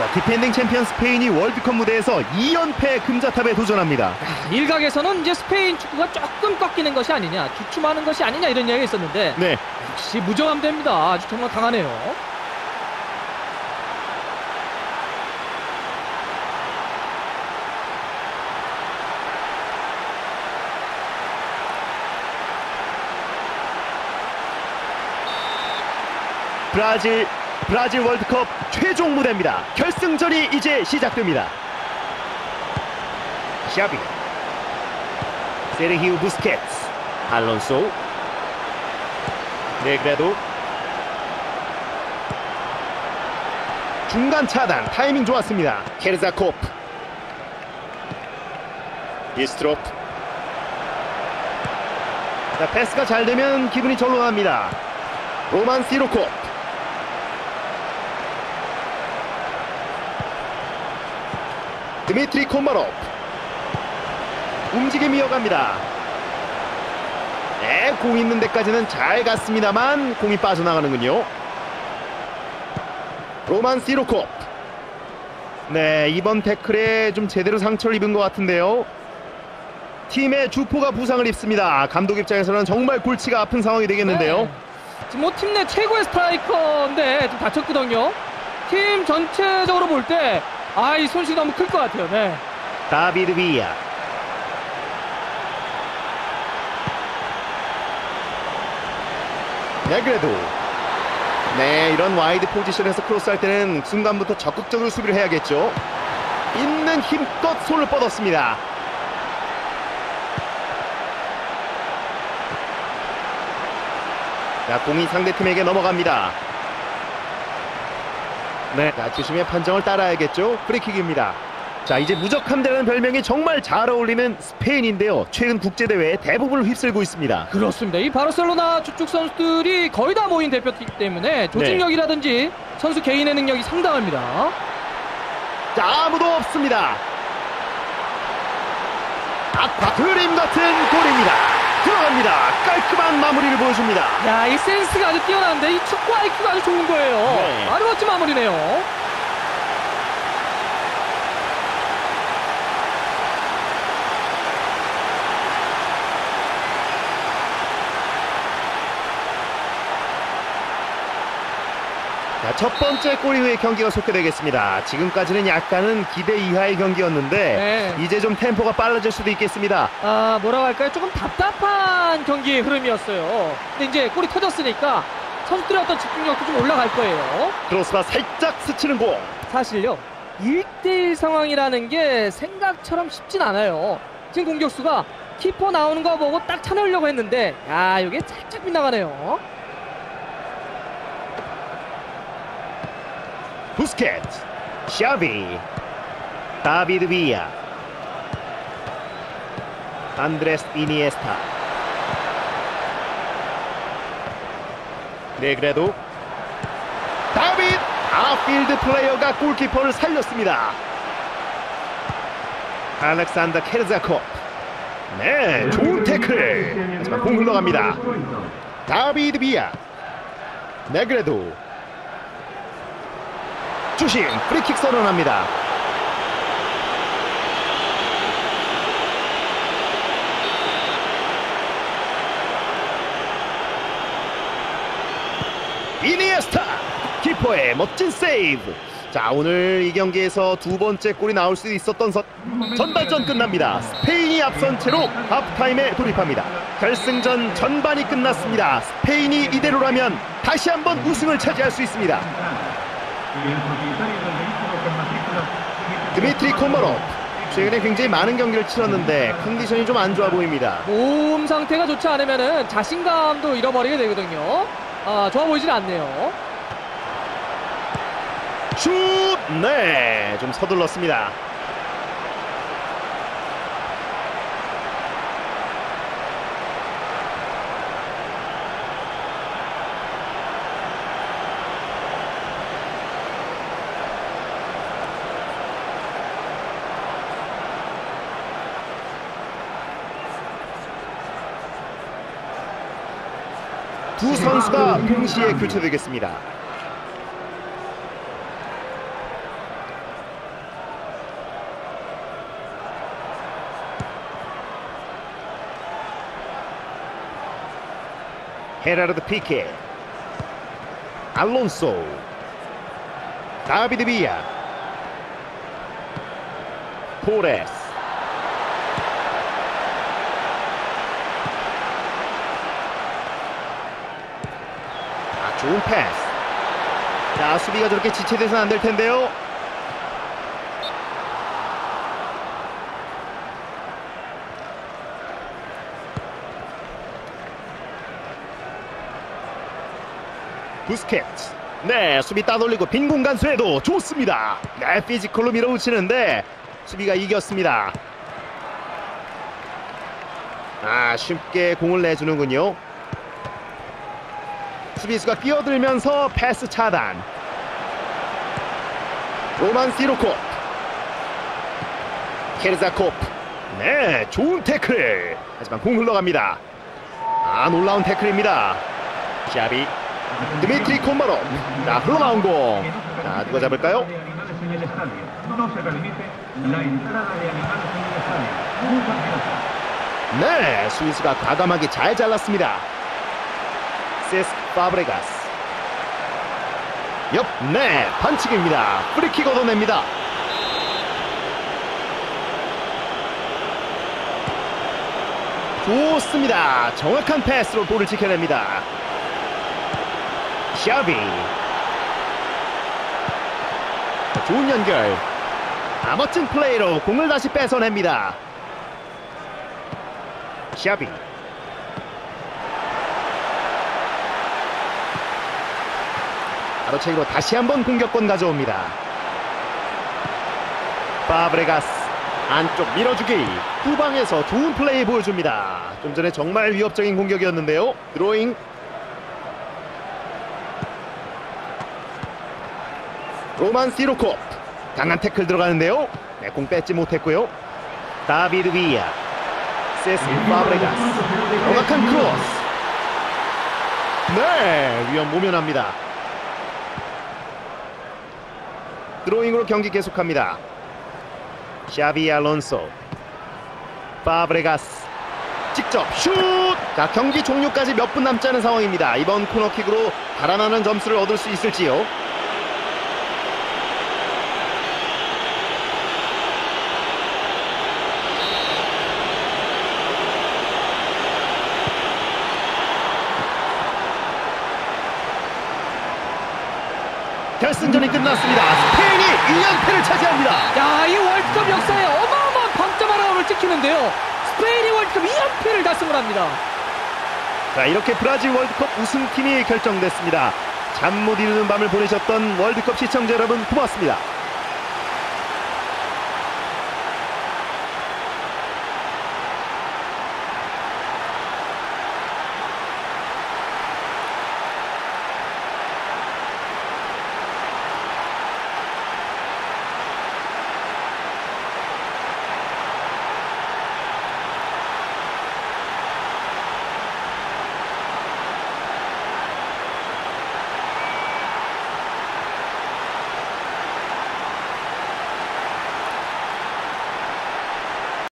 자, 디펜딩 챔피언 스페인이 월드컵 무대에서 2연패 금자탑에 도전합니다. 일각에서는 이제 스페인 축구가 조금 꺾이는 것이 아니냐, 주춤하는 것이 아니냐 이런 이야기가 있었는데 네. 역시 무정함됩니다. 아주 정말 강하네요. 브라질 브라질 월드컵 최종 무대입니다. 결승전이 이제 시작됩니다. 샤비 세르히우 부스케츠 알론소 네그레도 중간 차단 타이밍 좋았습니다. 케르자코프 이스트로프 자, 패스가 잘 되면 기분이 절로 갑니다. 로만 시로코프 드미트리 콤바로프 움직임 이어갑니다. 네, 공 있는 데까지는 잘 갔습니다만 공이 빠져나가는군요. 로만 시로코프 네, 이번 태클에 좀 제대로 상처를 입은 것 같은데요. 팀의 주포가 부상을 입습니다. 감독 입장에서는 정말 골치가 아픈 상황이 되겠는데요. 네. 지금 뭐 팀 내 최고의 스트라이커인데 좀 다쳤거든요. 팀 전체적으로 볼 때 아 이 손실이 너무 클 것 같아요. 네. 다비드 비야. 네 그래도. 네 이런 와이드 포지션에서 크로스할 때는 순간부터 적극적으로 수비를 해야겠죠. 있는 힘껏 손을 뻗었습니다. 자 공이 상대팀에게 넘어갑니다 네, 자, 주심의 판정을 따라야겠죠. 프리킥입니다. 자, 이제 무적함대라는 별명이 정말 잘 어울리는 스페인인데요. 최근 국제대회에 대부분을 휩쓸고 있습니다. 그렇습니다. 이 바르셀로나 주축 선수들이 거의 다 모인 대표이기 때문에 조직력이라든지 선수 개인의 능력이 상당합니다. 자, 아무도 없습니다. 아파 그림 같은 골입니다. 들어갑니다. 깔끔한 마무리를 보여줍니다. 야, 이 센스가 아주 뛰어난데 이 축구 IQ가 아주 좋은 거예요. 네. 아주 멋진 마무리네요. 첫 번째 골 이후에 경기가 속게되겠습니다. 지금까지는 약간은 기대 이하의 경기였는데 네. 이제 좀 템포가 빨라질 수도 있겠습니다. 아, 뭐라고 할까요? 조금 답답한 경기의 흐름이었어요. 근데 이제 골이 터졌으니까 선수들의 어떤 집중력도 좀 올라갈 거예요. 크로스바 살짝 스치는 공. 사실요 1대1 상황이라는 게 생각처럼 쉽진 않아요 지금 공격수가 키퍼 나오는 거 보고 딱 차놓으려고 했는데 야 이게 살짝 빗나가네요 부스케츠, 샤비, 다비드 비야, 안드레스 이니에스타. 네, 그래도 다비드 아필드 플레이어가 골키퍼를 살렸습니다. 알렉산더 케르자코. 네, 좋은 태클. 하지만 공 흘러갑니다. 다비드 비야. 네, 그래도 주심 프리킥 선언합니다. 이니에스타 키퍼의 멋진 세이브. 자 오늘 이 경기에서 두 번째 골이 나올 수 있었던 선, 전반전 끝납니다. 스페인이 앞선 채로 하프타임에 돌입합니다. 결승전 전반이 끝났습니다. 스페인이 이대로라면 다시 한번 우승을 차지할 수 있습니다. 드미트리 코마로 최근에 굉장히 많은 경기를 치렀는데 컨디션이 좀 안 좋아 보입니다. 몸 상태가 좋지 않으면 자신감도 잃어버리게 되거든요 아 좋아 보이진 않네요 슛! 네, 좀 서둘렀습니다. 두 선수가 동시에 교체되겠습니다. 헤라르드 피케 알론소 다비드 비야 포레스 좋은 패스. 자 수비가 저렇게 지체돼서는 안 될 텐데요. 부스켓 네 수비 따돌리고 빈 공간 수에도 좋습니다. 네 피지컬로 밀어붙이는데 수비가 이겼습니다. 아 쉽게 공을 내주는군요 수비수가 끼어들면서 패스 차단. 로만 시로코. 케르자코프. 네 좋은 태클. 하지만 공 흘러갑니다. 아 놀라운 태클입니다. 샤비. 드미트리 콤마로 자 흘러나온 공자 누가 잡을까요? 네 스위스가 과감하게 잘 잘랐습니다 세스 파브레가스 옆네 반칙입니다. 프리킥 얻어냅니다. 좋습니다. 정확한 패스로 볼을 지켜냅니다. 샤비. 좋은 연결. 아, 멋진 플레이로 공을 다시 뺏어냅니다. 샤비 바로채기로 다시 한번 공격권 가져옵니다. 파브레가스 안쪽 밀어주기. 후방에서 좋은 플레이 보여줍니다. 좀 전에 정말 위협적인 공격이었는데요. 드로잉. 로만 시로코 강한 태클 들어가는데요. 네, 공 뺏지 못했고요. 다비드 비아 세스 파브레가스. 정확한 크로스. 네 위험 모면합니다 드로잉으로 경기 계속합니다 샤비 알론소 파브레가스 직접 슛! 자 경기 종료까지 몇 분 남지 않은 상황입니다 이번 코너킥으로 달아나는 점수를 얻을 수 있을지요 결승전이 끝났습니다. 스페인이 2연패를 차지합니다. 야, 이 월드컵 역사에 어마어마한 밤점 하나를 찍히는데요. 스페인이 월드컵 2연패를 달성을 합니다. 자, 이렇게 브라질 월드컵 우승팀이 결정됐습니다. 잠 못 이루는 밤을 보내셨던 월드컵 시청자 여러분 고맙습니다.